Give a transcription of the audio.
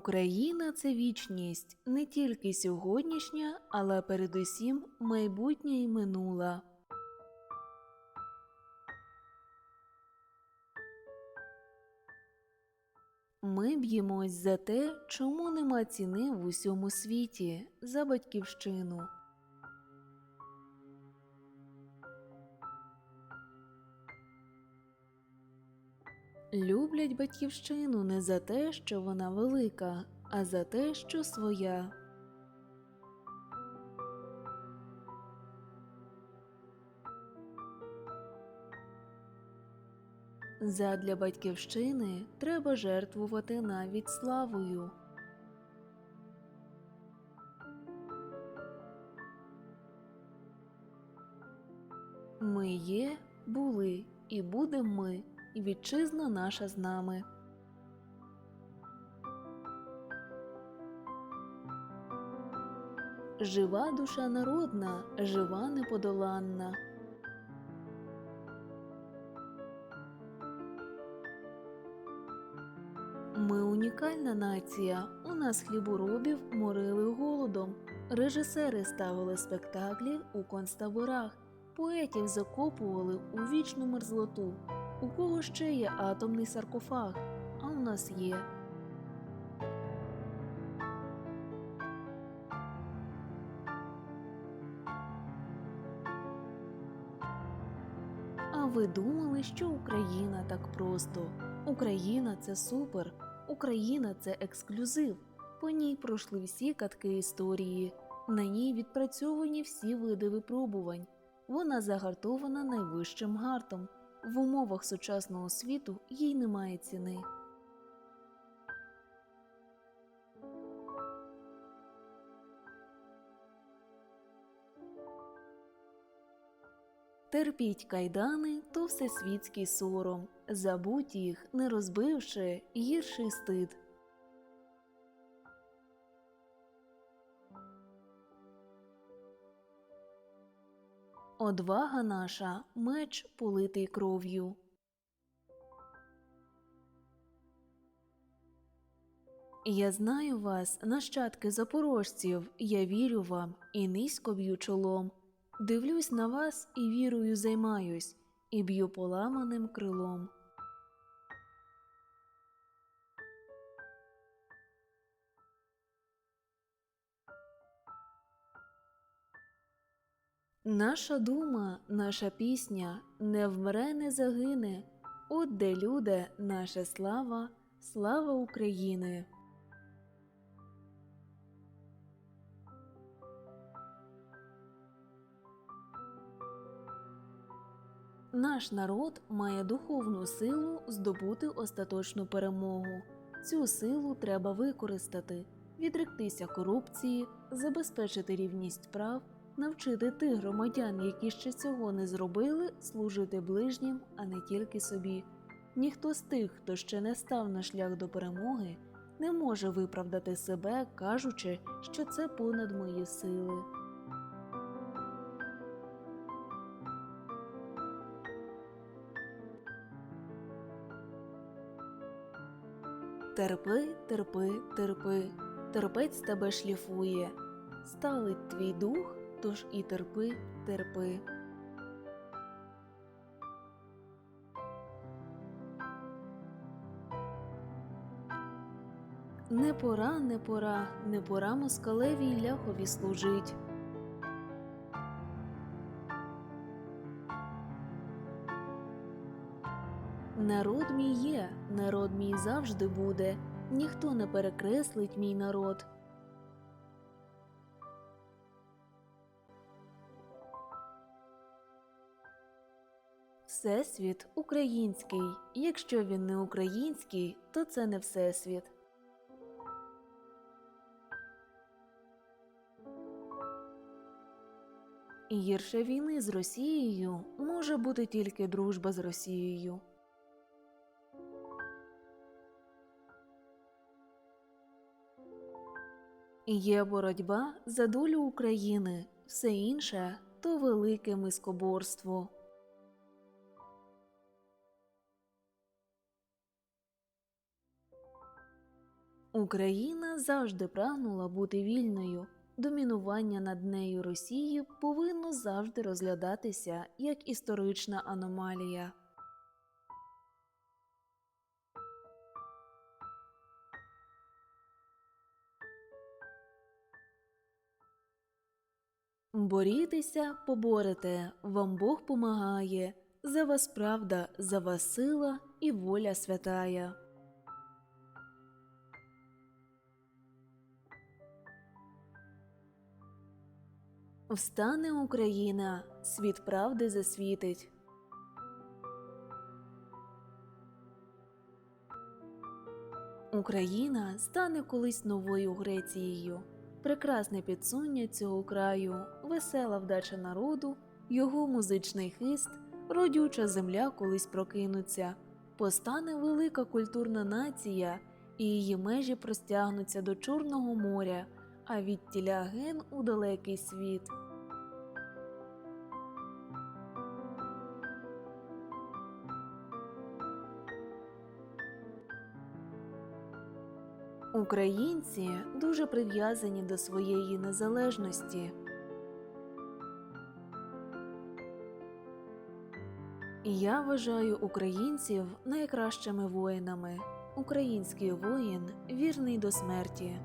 Україна це вічність не тільки сьогоднішня, але передусім майбутнє і минула. Ми б'ємось за те, чому нема ціни в усьому світі, за батьківщину. Люблять батьківщину не за те, що вона велика, а за те, що своя. Задля батьківщини треба жертвувати навіть славою. Ми є, були і будем ми, і вітчизна наша з нами. Жива душа народна, жива неподоланна. Ми унікальна нація. У нас хліборобів морили голодом. Режисери ставили спектаклі у концтаборах, поетів закопували у вічну мерзлоту. У кого ще є атомний саркофаг, а у нас є. А ви думали, що Україна так просто? Україна це супер, Україна це ексклюзив. По ній пройшли всі катки історії, на ній відпрацьовані всі види випробувань. Вона загартована найвищим гартом. В умовах сучасного світу їй немає ціни. Терпіть кайдани, то всесвітський сором, забудь їх, не розбивши гірший стид. Одвага наша меч политий кров'ю. Я знаю вас, нащадки запорожців, я вірю вам і низько б'ю чолом. Дивлюсь на вас і вірою займаюсь, і б'ю поламаним крилом. Наша дума, наша пісня не вмре, не загине. От де люди, наша слава, слава України. Наш народ має духовну силу здобути остаточну перемогу. Цю силу треба використати, відректися корупції, забезпечити рівність прав, навчити тих громадян, які ще цього не зробили, служити ближнім, а не тільки собі. Ніхто з тих, хто ще не став на шлях до перемоги, не може виправдати себе, кажучи, що це понад мої сили. Терпи, терпи, терпи, терпець тебе шліфує, сталить твій дух, тож і терпи, терпи. Не пора, не пора, не пора москалеві й ляхові служить. Народ мій є, народ мій завжди буде, ніхто не перекреслить мій народ. Всесвіт український. Якщо він не український, то це не всесвіт. Гірше війни з Росією може бути тільки дружба з Росією. Є боротьба за долю України, все інше то велике мискоборство. Україна завжди прагнула бути вільною. Домінування над нею Росії повинно завжди розглядатися як історична аномалія. Борітеся, поборете, вам Бог помагає, за вас правда, за вас сила і воля святая. Встане Україна, світ правди засвітить. Україна стане колись новою Грецією. Прекрасне підсуння цього краю, весела вдача народу, його музичний хист, родюча земля колись прокинуться, постане велика культурна нація, і її межі простягнуться до Чорного моря, а відтіля ген у далекий світ. Українці дуже прив'язані до своєї незалежності. Я вважаю українців найкращими воїнами. Український воїн вірний до смерті.